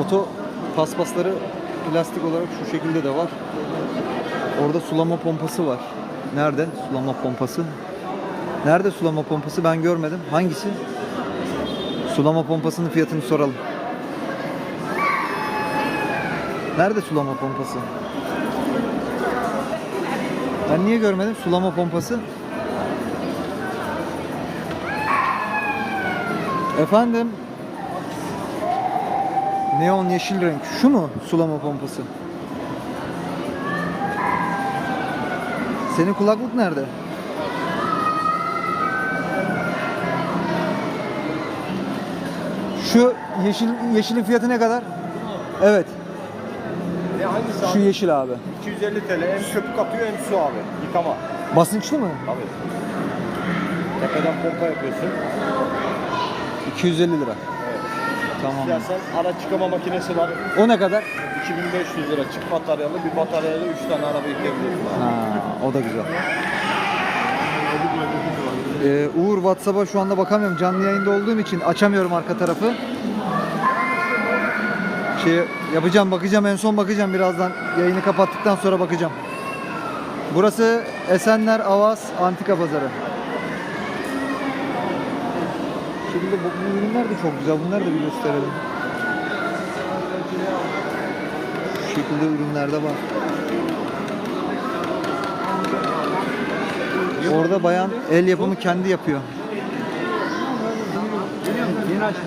Oto paspasları plastik olarak şu şekilde de var. Orada sulama pompası var. Nerede sulama pompası? Nerede sulama pompası ben görmedim. Hangisi? Sulama pompasının fiyatını soralım. Nerede sulama pompası? Ben niye görmedim sulama pompası? Efendim? Neon yeşil renk. Şu mu sulama pompası? Senin kulaklık nerede? Şu yeşil yeşilin fiyatı ne kadar? Evet. Ne hangisi Şu abi? yeşil abi. 250 TL hem köpük atıyor hem su abi. Yıkama. Basınçlı mı? Abi. Tepeden pompa yapıyorsun. 250 lira. Tamam. İstersen araç yıkama makinesi var. O ne kadar? 2500 lira çift bataryalı. Bir bataryayla 3 tane araba yıkayabiliyorsun abi. Ha, o da güzel. Ee, Uğur WhatsApp'a şu anda bakamıyorum. Canlı yayında olduğum için açamıyorum arka tarafı. Şey yapacağım, bakacağım. En son bakacağım birazdan. Yayını kapattıktan sonra bakacağım. Burası Esenler Avaz Antika Pazarı. Şimdi bu, bu ürünler de çok güzel. Bunları da bir gösterelim. Şu şekilde ürünler de var. Orada bayan el yapımı kendi yapıyor. Yeni açtım.